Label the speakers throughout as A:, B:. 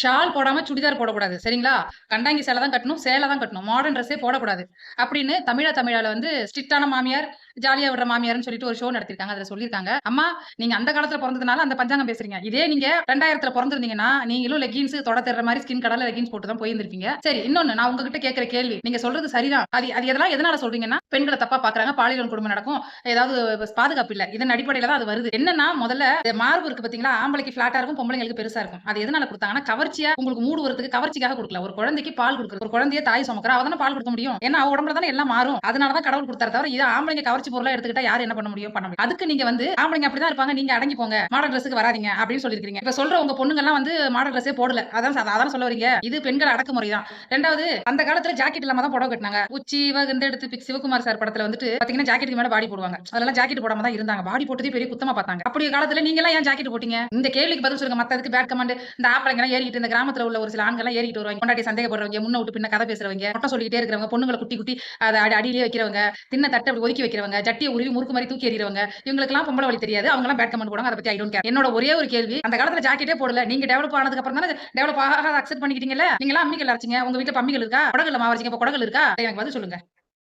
A: Shawl போடாம சுடிதார் போடக்கூடாது சரிங்களா? கண்டாங்கி சேலை தான் கட்டணும் சேலை தான் கட்டணும் மாடர்ன் ட்ரெஸ்ஸே போடக்கூடாது. அப்படின்னு தமிழா தமிழால வந்து ஸ்ட்ரிக்டான மாமியார் ஜாலியா விடுற மாமியார்னு சொல்லிட்டு ஒரு ஷோ நடத்திருக்காங்க. அதுல சொல்லியிருக்காங்க. அம்மா நீங்க அந்த காலத்துல பிறந்ததுனால அந்த பஞ்சாங்கம் பேசுறீங்க. இதே நீங்க ரெண்டாயிரத்துல பிறந்திருந்தீங்கன்னா நீங்களும் லெகின்ஸ் தொட தெர்ற மாதிரி ஸ்கின் கடல லெகின்ஸ் போட்டு தான் போயிருந்திருப்பீங்க. சரி இன்னொன்னு நான் உங்ககிட்ட கேட்கிற கேள்வி. நீங்க சொல்றது சரிதான். அது அது எதெல்லாம் எதனால சொல்றீங்கன்னா பெண்களை தப்பா பாக்குறாங்க பாலியல் குடும்பம் நடக்கும். ஏதாவது பாதுகாப்பு இல்ல. இதன் அடிப்படையில தான் அது வருது. என்னன்னா முதல்ல மார்பு இருக்கு பாத்தீங்களா? ஆம்பளைக்கு பிளாட்டா இருக்கும் பொம்பளைங்களுக்கு பெருசா இருக்கும். அது எதனால கொடுத்தாங்கன்னா கவர்ச்சியா உங்களுக்கு மூடு வரதுக்கு கவர்ச்சிக்காக கொடுக்கல. ஒரு குழந்தைக்கு பால் கொடுக்குற ஒரு குழந்தைய தாய் சுமக்கிற அவதான பால் கொடுக்க முடியும். ஏன்னா அவ உடம்புல தானே எல்லாம் மாறும். அதனால தான் கடவுள் கொடுத்தாரு தவிர இது ஆம்பளைங்க கவர்ச்சி பொருளா எடுத்துக்கிட்டா யாரு என்ன பண்ண முடியும்? பண்ண முடியும் அதுக்கு நீங்க வந்து ஆம்பளைங்க அப்படிதான் இருப்பாங்க நீங்க அடங்கி போங்க மாடல் ட்ரெஸ்க்கு வராதீங்க அப்படின்னு சொல்லிருக்கீங்க இப்ப சொல்ற உங்க பொண்ணுங்க எல்லாம் வந்து மாடல் ட்ரெஸ்ஸே போடல. அதான் அதான் சொல்ல வரீங்க? இது பெண்கள் அடக்குமுறை தான் ரெண்டாவது அந்த காலத்துல ஜாக்கெட் இல்லாம தான் புடவை கட்டினாங்க. உச்சி இந்த எடுத்து பிக் சிவகுமார் சார் படத்துல வந்துட்டு பாத்தீங்கன்னா ஜாக்கெட்டுக்கு மேல பாடி போடுவாங்க. அதெல்லாம் ஜாக்கெட் போடாம தான் இருந்தாங்க. பாடி போட்டதே பெரிய குத்தமா பார்த்தாங்க. அப்படி காலத்துல நீங்க எல்லாம் ஏன் ஜாக்கெட் போட்டீங்க? இந்த கேள்விக்கு பதில் சொல்லுங்க. மத்ததுக்கு பேட் கமெண்ட் இந்த ஆம்பளைங்க எல்லாம் ஏறிட்டு இந்த கிராமத்துல உள்ள ஒரு சில ஆண்கள் எல்லாம் ஏறிட்டு வருவாங்க. கொண்டாட்டி சந்தேகப்படுறவங்க முன்ன விட்டு பின்ன கதை பேசுறவங்க மொட்டை சொல்லிட்டே இருக்கிறவங்க பொண்ணுங்களை குட்டி குட்டி அதை அடி வைக்கிறவங்க தின்ன தட்டை அப்படி ஒதுக்கி வைக்கிறவங்க சட்டியை உருவி முறுக்கு மாதிரி தூக்கி எறிறவங்க இவங்களுக்குலாம் பொம்பளை வழி தெரியாது. அவங்க எல்லாம் பேட் கமெண்ட் போடுவாங்க. அதை பத்தி ஐ டோன் கேர் என்னோட ஒரே ஒரு கேள்வி அந்த காலத்துல ஜாக்கெட்டே போடல. நீங்க டெவலப் ஆனதுக்கு அப்புறம் தானே டெவலப் ஆகாத அக்செப்ட் பண்ணிக்கிட்டீங்கல்ல? நீங்க எல்லாம் அம்மிகள் அரைச்சிங்க. உங்க வீட்டுல பம்மிகள் இருக்கா? குடகுல மாவரைச்சிங்க இப்ப குடகுல இருக்கா? எனக்கு வந்து சொல்லுங்க.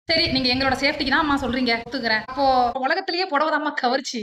A: சரி நீங்க எங்களோட சேஃப்டிக்கு தான் அம்மா சொல்றீங்க. ஒத்துக்கிறேன். அப்போ உலகத்திலேயே புடவதாம்மா கவர்ச்சி.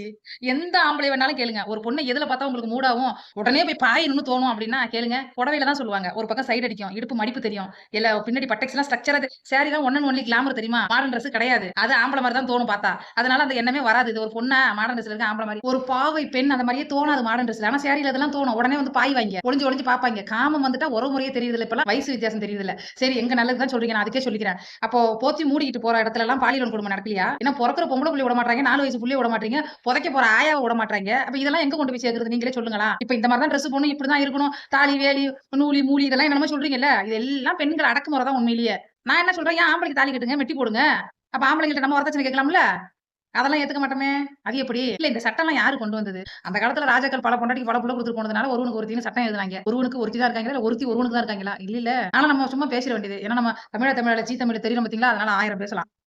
A: எந்த ஆம்பளை வேணாலும் கேளுங்க. ஒரு பொண்ணு எதுல பார்த்தா உங்களுக்கு மூடாவும் உடனே போய் பாயணும்னு தோணும் அப்படின்னா கேளுங்க. புடவையில தான் சொல்லுவாங்க. ஒரு பக்கம் சைடு அடிக்கும். இடுப்பு மடிப்பு தெரியும். இல்ல பின்னாடி பட்டெக்ஸ் எல்லாம் ஸ்ட்ரக்சர் அது. சாரி தான் ஒன் ஒன்லி கிளாமர் தெரியுமா? மாடர்ன் ட்ரெஸ் கிடையாது. அது ஆம்பளை மாதிரி தான் தோணும் பார்த்தா. அதனால அந்த எண்ணமே வராது. இது ஒரு பொண்ணா மாடர்ன் ட்ரெஸ்ல இருக்க ஆம்பளை மாதிரி. ஒரு பாவை பெண் அந்த மாதிரியே தோணாது மாடர்ன் ட்ரெஸ்ல ஆனா சாரியில அதெல்லாம் தோணும். உடனே வந்து பாய் வாங்க. ஒளிஞ்சு ஒளிஞ்சு பாப்பாங்க காமம் வந்துட்டா ஒரு முறையே தெரியுது இல்ல இப்பெல்லாம் வயசு வித்தியாசம் தெரியுது இல்ல சரி எங்க நல்லதுதான் சொல்றீங்க. நான் அதுக்கே சொல்லிக்கிறேன். அப்போ போத்தி மூடிக்கிட்டு போற இடத்துல எல்லாம் பாலியல் குடும்பம் நடக்கலையா? ஏன்னா பிறக்கிற பொம்பளை புள்ளி விட மாட்டாங்க நாலு வயசு புள்ளிய விட மாட்டீங்க புதைக்க போற ஆயாவை விட மாட்டாங்க அப்ப இதெல்லாம் எங்க கொண்டு போய் சேர்க்கறது? நீங்களே சொல்லுங்களா? இப்ப இந்த மாதிரி தான் ட்ரெஸ் போடணும் இப்படிதான் இருக்கணும் தாலி வேலி நூலி மூலி இதெல்லாம் என்னமோ சொல்றீங்கல்ல? இதெல்லாம் பெண்கள் அடக்குமுறை தான் உண்மையிலேயே. நான் என்ன சொல்றேன்? ஏன் ஆம்பளைக்கு தாலி கட்டுங்க மெட்டி போடுங்க? அப்ப ஆம்பளைங்கள்ட்ட நம்ம வரதட்சணை கேட்கலாம்ல? அதெல்லாம் ஏத்துக்க மாட்டோமே. அது எப்படி? இல்ல இந்த சட்டம்லாம் யாரு கொண்டு வந்தது? அந்த காலத்துல ராஜாக்கள் பல பொண்டாட்டிக்கு பல புள்ள கொடுத்துட்டு போனதுனால ஒருவனுக்கு ஒருத்தின்னு சட்டம் எழுதுனாங்க. ஒருவனுக்கு ஒருத்தி தான் இருக்காங்களா? இல்ல ஒருத்தி ஒருவனுக்கு தான் இருக்காங்களா? இல்ல இல்ல. ஆனா நம்ம சும்மா பேசிட வேண்டியது. ஏன்னா நம்ம தமிழ தமிழ ஜி தமிழ் தெரியும் பாத்தீங்களா அதனால ஆயிரம் பேசலாம்